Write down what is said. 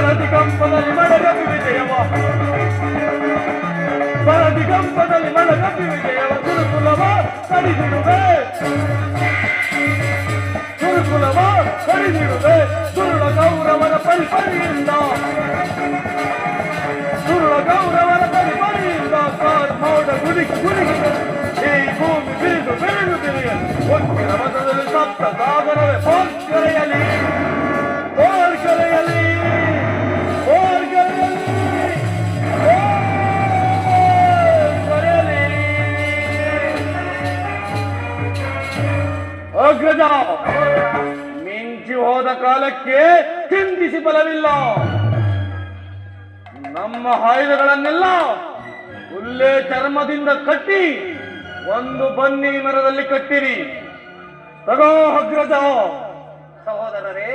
பரதிகம்பதல் மலரபி விஜயவா குருகுலவா கடிதிடுவே குருகுலவா கடிதிடுவே சுருள கௌரவர பரிபரி இருந்தா சுருள கௌரவர பரிபரி இருந்தா கார் மோட குடி குடி ಈ ಭೂಮಿ ಬಿರುದು ಬೆಳೆದು ಬೆಳೆಯಲು ಒಕ್ಕರ ಮತದಲ್ಲಿ ಸಪ್ತ ಸಾಗರವೇ ಪೋಸ್ಕರೆಯಲಿ ಅಗ್ರಜ ಮಿಂಚಿ ಹೋದ ಕಾಲಕ್ಕೆ ಚಿಂತಿಸಿ ಬಲವಿಲ್ಲ ನಮ್ಮ ಆಯುಧಗಳನ್ನೆಲ್ಲ ಉಲ್ಲೇ ಚರ್ಮದಿಂದ ಕಟ್ಟಿ ಒಂದು ಬನ್ನಿ ಮರದಲ್ಲಿ ಕಟ್ಟಿರಿ ತಗೋ ಅಗ್ರಜ ಸಹೋದರರೇ